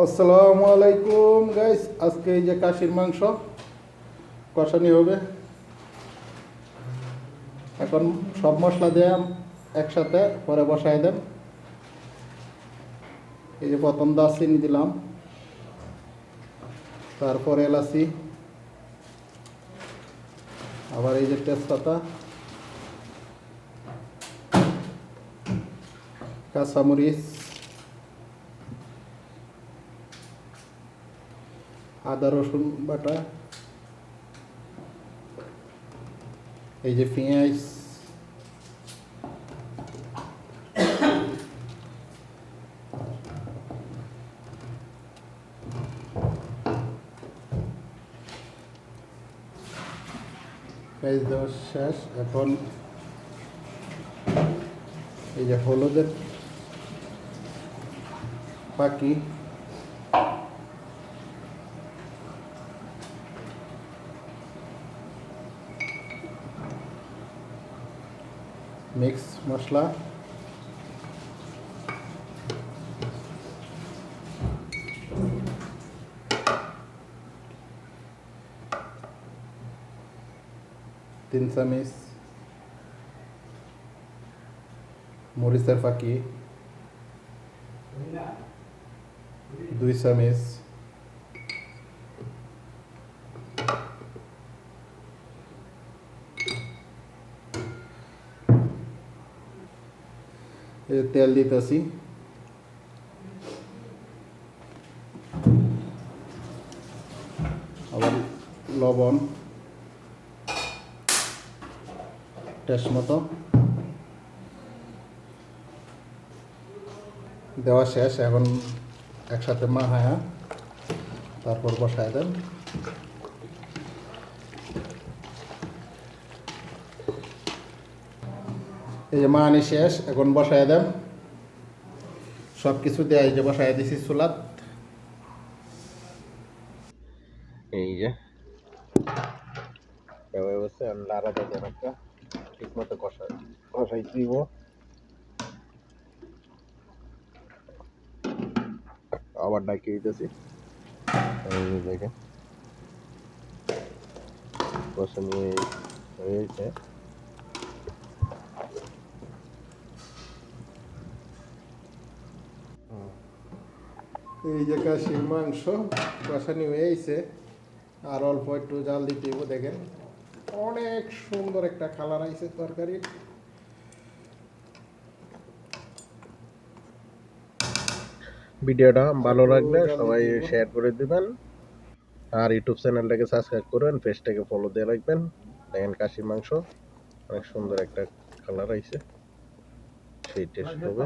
আসসালামু আলাইকুম গাইস আজকে এই যে কাশির মাংস, কষানি হবে। এখন সব মশলা দিয়ে একসাথে পরে বসাই দেন। এই যে প্রথম দারচিনি দিলাম। তারপরে এলাচি। আবার এই যে তেজপাতা। কাঁচামরিচ। আদা রসুন বাটা এই যে পেঁয়াজ পেঁয়াজ দেওয়া শেষ। এখন এই যে হলুদের পাখি মিক্স মশলা। তিন চামিচ মরিচের ফাঁকি। দুই চামিচ তেল দিতেছি। আবার লবণ। টেস্ট মতো। দেওয়া শেষ, এখন একসাথে মা হায়া তারপর বসায় দেন। এই যে মা আনি শেষ, এখন বসায় দেন। সব কিছু দেয় যে বসায় দিছি চুলাত। এই যে। বসে আমি ঠিক মতো কষা কষাই দিব। আবার ডাকি দিতেছি। হয়েছে। এই যে কাশির মাংস কষানি হয়েছে আর অল্প একটু জাল দিতে দেখেন। অনেক সুন্দর একটা কালার আইছে তরকারি। ভিডিওটা ভালো লাগলে সবাই শেয়ার করে দিবেন। আর ইউটিউব চ্যানেলটাকে সাবস্ক্রাইব করবেন পেজটাকে ফলো দিয়ে রাখবেন। দেখেন কাশির মাংস অনেক সুন্দর একটা কালার আইছে। সেই টেস্ট হবে।